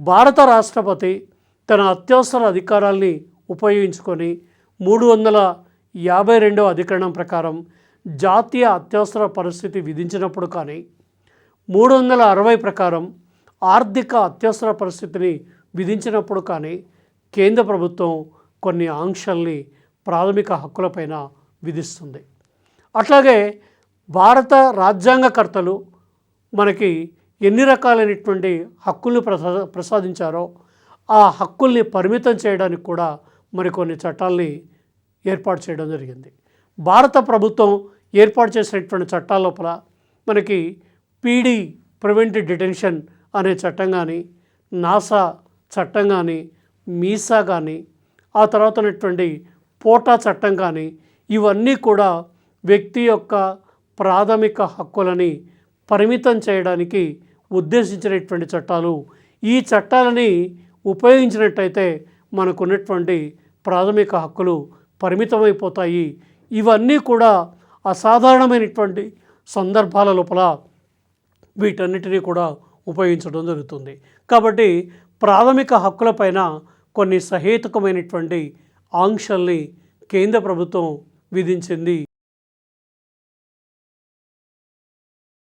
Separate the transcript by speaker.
Speaker 1: భారత రాష్ట్రపతి తన అత్యవసర అధికారాల్ని ఉపయోగించుకొని మూడు వందల యాభై రెండవ అధికరణం ప్రకారం జాతీయ అత్యవసర పరిస్థితి విధించినప్పుడు కానీ మూడు వందల అరవై ప్రకారం ఆర్థిక అత్యవసర పరిస్థితిని విధించినప్పుడు కానీ కేంద్ర ప్రభుత్వం కొన్ని ఆంక్షల్ని ప్రాథమిక హక్కులపైన విధిస్తుంది. అట్లాగే భారత రాజ్యాంగకర్తలు మనకి ఎన్ని రకాలైనటువంటి హక్కుల్ని ప్రసా ప్రసాదించారో ఆ హక్కుల్ని పరిమితం చేయడానికి కూడా మరికొన్ని చట్టాల్ని ఏర్పాటు చేయడం జరిగింది. భారత ప్రభుత్వం ఏర్పాటు చేసినటువంటి చట్టాల లోపల మనకి పీడీ ప్రివెంట్ డిటెన్షన్ అనే చట్టం కానీ నాసా చట్టం కానీ మీసా కానీ ఆ తర్వాత ఉన్నటువంటి పోటా చట్టం కానీ ఇవన్నీ కూడా వ్యక్తి యొక్క ప్రాథమిక హక్కులని పరిమితం చేయడానికి ఉద్దేశించినటువంటి చట్టాలు. ఈ చట్టాలని ఉపయోగించినట్టయితే మనకున్నటువంటి ప్రాథమిక హక్కులు పరిమితమైపోతాయి. ఇవన్నీ కూడా అసాధారణమైనటువంటి సందర్భాల లోపల వీటన్నిటినీ కూడా ఉపయోగించడం జరుగుతుంది. కాబట్టి ప్రాథమిక హక్కులపైన కొన్ని సహేతుకమైనటువంటి ఆంక్షల్ని కేంద్ర ప్రభుత్వం విధించింది.